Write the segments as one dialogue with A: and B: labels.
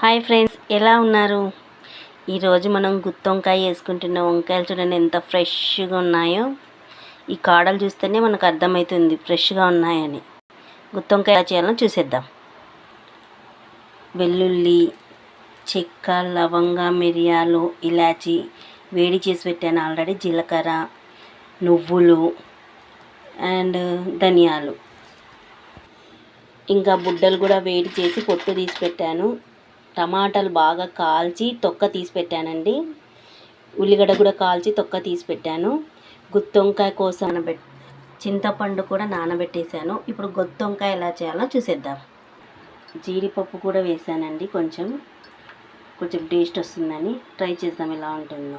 A: Hi friends ఎలా ఉన్నారు? ఈరోజు మనం గుత్తొంకాయ వేసుకుంటున్న వంకాయలు చూడండి ఎంత ఫ్రెష్గా ఉన్నాయో. ఈ కాడలు చూస్తేనే మనకు అర్థమవుతుంది ఫ్రెష్గా ఉన్నాయని. గుత్తొంకాయ ఎలా చేయాలో చూసేద్దాం. వెల్లుల్లి చెక్క లవంగ మిరియాలు ఇలాచి వేడి చేసి పెట్టాను ఆల్రెడీ జీలకర్ర నువ్వులు అండ్ ధనియాలు. ఇంకా బుడ్డలు కూడా వేడి చేసి పొట్టు తీసి పెట్టాను. టమాటాలు బాగా కాల్చి తొక్క తీసి పెట్టానండి. ఉల్లిగడ్డ కూడా కాల్చి తొక్క తీసి పెట్టాను. గుత్తొంకాయ కోసం నానబెట్ చింతపండు కూడా నానబెట్టేశాను. ఇప్పుడు గుత్తొంకాయ ఎలా చేయాలో చూసేద్దాం. జీడిపప్పు కూడా వేసానండి కొంచెం. కొంచెం టేస్ట్ వస్తుందని. ట్రై చేద్దాం ఎలా ఉంటుందో.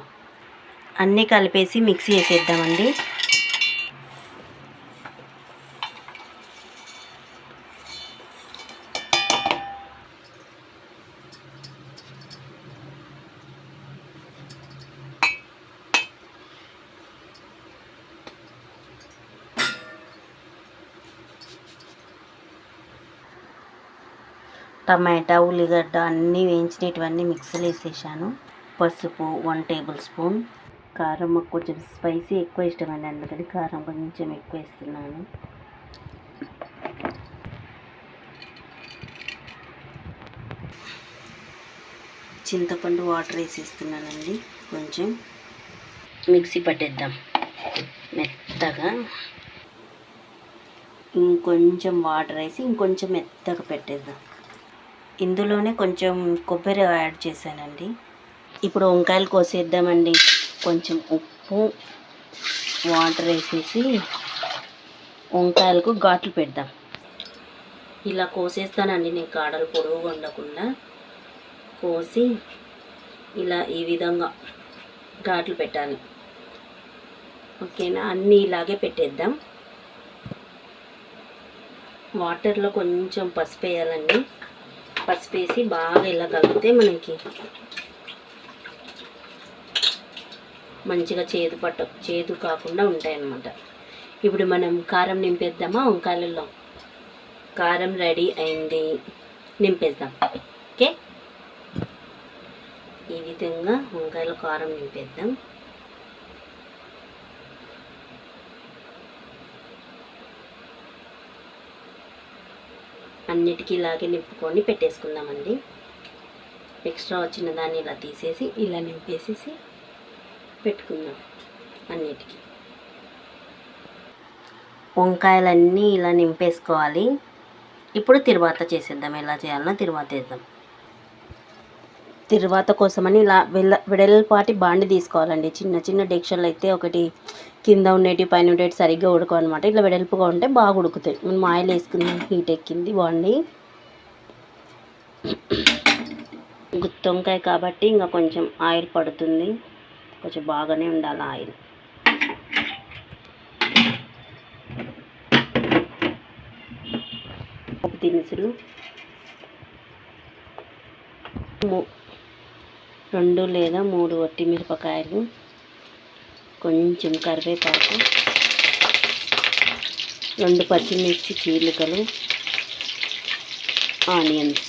A: అన్నీ కలిపేసి మిక్సీ వేసేద్దామండి. టమాటా ఉల్లిగడ్డ అన్నీ వేయించినటువన్నీ మిక్సీలో వేసేసాను. పసుపు వన్ టేబుల్ స్పూన్. కారం కొంచెం స్పైసీ ఎక్కువ ఇష్టమండి అందుకని కారం కొంచెం ఎక్కువ వేస్తున్నాను. చింతపండు వాటర్ వేసేస్తున్నానండి కొంచెం. మిక్సీ పట్టేద్దాం మెత్తగా. ఇంకొంచెం వాటర్ వేసి ఇంకొంచెం మెత్తగా పెట్టేద్దాం. ఇందులోనే కొంచెం కొబ్బరి యాడ్ చేశానండి. ఇప్పుడు వంకాయలు కోసేద్దామండి. కొంచెం ఉప్పు వాటర్ వేసేసి వంకాయలకు ఘాట్లు పెడదాం. ఇలా కోసేస్తానండి నేను కాడలు పొడవు ఉండకుండా. కోసి ఇలా ఈ విధంగా ఘాట్లు పెట్టాలి. ఓకేనా? అన్నీ ఇలాగే పెట్టేద్దాం. వాటర్లో కొంచెం పసుపు వేయాలండి. పసుపు వేసి బాగా ఇలా కలిపితే మనకి మంచిగా చేదు పట్ట చేదు కాకుండా ఉంటాయన్నమాట. ఇప్పుడు మనం కారం నింపేద్దామా? వంకాయలలో? కారం రెడీ అయింది. నింపేద్దాం. ఓకే? ఈ విధంగా వంకాయల కారం నింపేద్దాం. అన్నిటికీ ఇలాగే నింపుకొని పెట్టేసుకుందామండి. ఎక్స్ట్రా వచ్చిన దాన్ని ఇలా తీసేసి ఇలా నింపేసేసి పెట్టుకుందాం అన్నిటికీ. వంకాయలన్నీ ఇలా నింపేసుకోవాలి. ఇప్పుడు తిరువాత చేసేద్దాం. ఎలా చేయాలన్నా తిరువాత వేద్దాం. తిరువాత కోసమని ఇలా వెల్ల వెడల్పాటి బాండి తీసుకోవాలండి. చిన్న చిన్న డెక్షన్లు అయితే ఒకటి కింద ఉండేటి పైన ఉండేటి సరిగ్గా ఉడకవు అనమాట ఇట్లా వెడల్పుగా ఉంటే బాగా ఉడుకుతాయి. మనం ఆయిల్ వేసుకుందాం హీట్ ఎక్కింది బాండి. గుత్తొంకాయ కాబట్టి ఇంకా కొంచెం ఆయిల్ పడుతుంది. కొంచెం బాగానే ఉండాలి ఆయిల్. ఒక దినుసులు. ము- రెండు లేదా మూడు వట్టి మిరపకాయలు కొంచెం కరివేపాకు రెండు పచ్చిమిర్చి చీలికలు ఆనియన్స్.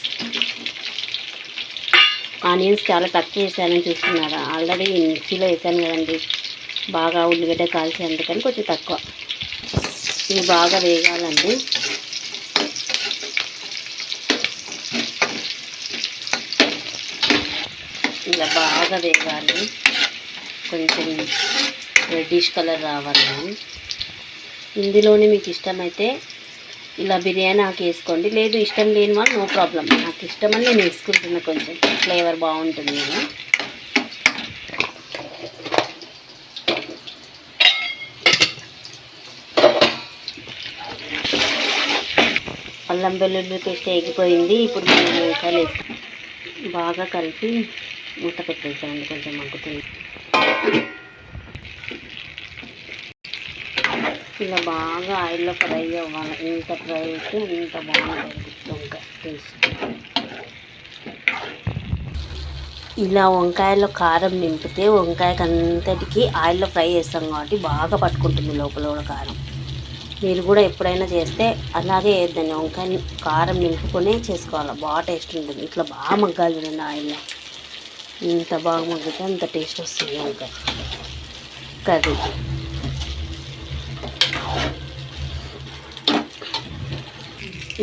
A: ఆనియన్స్ చాలా తక్కువ వేసానని చూస్తున్నారా. ఆల్రెడీ మిక్సీలో వేసాను కదండి. బాగా ఉల్లిగడ్డ కాల్చి అందుకని కొంచెం తక్కువ. ఇవి బాగా వేగాలండి. ఇలా బాగా వేగాలి. కొంచెం రెడ్డిష్ కలర్ రావాలి. ఇందులోనే మీకు ఇష్టమైతే ఇలా బిర్యానీ ఆకు వేసుకోండి. లేదు ఇష్టం లేని వాళ్ళు నో ప్రాబ్లం నాకు ఇష్టమని నేను వేసుకుంటున్నా కొంచెం. ఫ్లేవర్ బాగుంటుంది నేను అల్లం వెల్లుల్లి పేస్ట్ ఎగిపోయింది ఇప్పుడు మేము బాగా కలిపి మూత పెట్టేసాను కొంచెం మగ్గుతుంది ఇలా బాగా ఆయిల్లో ఫ్రై అవ్వాలి. ఇంత ఫ్రై అయితే ఇంత బాగుంటుంది. వంకాయ టేస్ట్. ఇలా వంకాయలో కారం నింపితే వంకాయకి అంతటికీ ఆయిల్లో ఫ్రై చేస్తాం కాబట్టి బాగా పట్టుకుంటుంది లోపల కూడా కారం. మీరు కూడా ఎప్పుడైనా చేస్తే అలాగే వేద్దండి వంకాయ కారం నింపుకొనే చేసుకోవాలి. బాగా టేస్ట్ ఉంటుంది. ఇట్లా బాగా మగ్గాలి చూడండి ఆయిల్లో. ఇంత బాగా మగ్గితే అంత టేస్ట్ వస్తుంది ఇంకా. కర్రీ.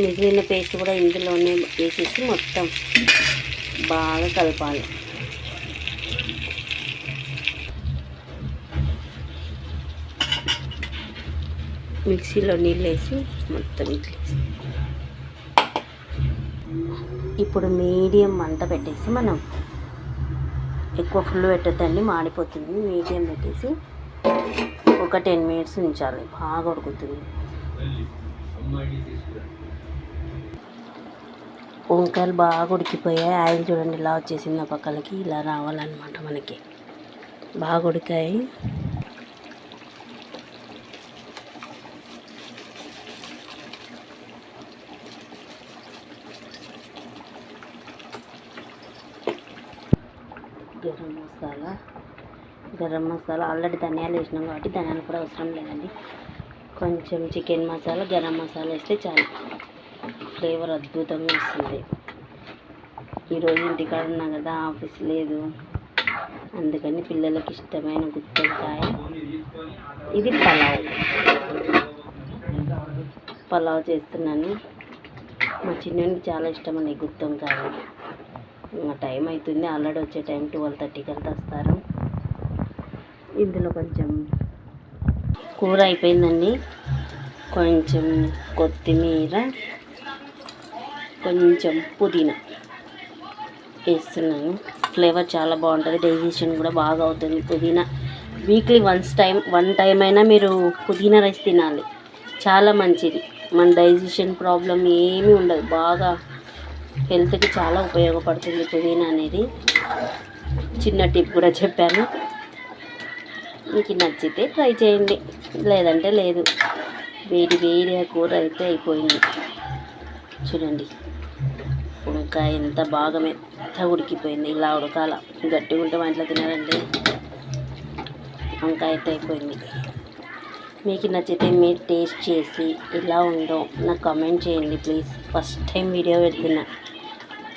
A: మిగిలిన పేస్ట్ కూడా ఇందులోనే వేసేసి మొత్తం బాగా కలపాలి. మిక్సీలో నీళ్ళు వేసి మొత్తం ఇట్లేసి ఇప్పుడు మీడియం మంట పెట్టేసి మనం ఎక్కువ ఫుల్ పెట్టద్దండి మాడిపోతుంది. మీడియం పెట్టేసి ఒక టెన్ మినిట్స్ ఉంచాలి. బాగా ఉడుకుతుంది. వంకాయలు బాగా ఉడికిపోయాయి. ఆయిల్ చూడండి ఇలా వచ్చేసింది ఆ పక్కలకి. ఇలా రావాలన్నమాట మనకి. బాగా ఉడికాయి. గరం మసాలా గరం మసాలా ఆల్రెడీ ధనియాలు వేసినాం కాబట్టి ధనియాలు కూడా అవసరం లేదండి. కొంచెం చికెన్ మసాలా గరం మసాలా వేస్తే చాలు. ఫ్లేవర్ అద్భుతంగా వస్తుంది. ఈరోజు ఇంటికాడ ఉన్నా కదా ఆఫీస్ లేదు. అందుకని పిల్లలకి ఇష్టమైన గుత్తొంకాయ. ఇది పలావ్. పలావ్ చేస్తున్నాను. మా చిన్నోనికి చాలా ఇష్టం అండి గుత్తొంకాయ. టైం అవుతుంది ఆల్రెడీ వచ్చే టైం ట్వెల్వ్ థర్టీకి అంతా వస్తారు. ఇందులో కొంచెం కూర అయిపోయిందండి. కొంచెం కొత్తిమీర కొంచెం పుదీనా వేస్తున్నాను. ఫ్లేవర్ చాలా బాగుంటుంది. డైజెషన్ కూడా బాగా అవుతుంది పుదీనా. Weekly once time one time అయినా మీరు పుదీనా రైస్ తినాలి. చాలా మంచిది. మన డైజెషన్ ప్రాబ్లం ఏమీ ఉండదు. బాగా హెల్త్కి చాలా ఉపయోగపడుతుంది పుదీనా అనేది. చిన్న టిప్ కూడా చెప్పాను. మీకు నచ్చితే ట్రై చేయండి. లేదంటే లేదు. వేడి వేడి కూర అయితే అయిపోయింది. చూడండి. వంకాయ ఎంత బాగా మెత్త ఉడికిపోయింది. ఇలా ఉడకాల. గట్టిగా ఉంటే వంటలో తినాలండి తినారండి. వంకాయ అయితే అయిపోయింది. మీకు నచ్చితే మీరు టేస్ట్ చేసి ఎలా ఉందో నాకు కామెంట్ చేయండి ప్లీజ్. ఫస్ట్ టైం వీడియో పెడుతున్నా.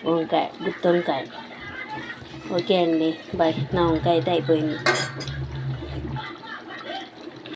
A: వంకాయ గుత్తి వంకాయ. ఓకే అండి బాయ్. నా వంకాయ అయితే అయిపోయింది.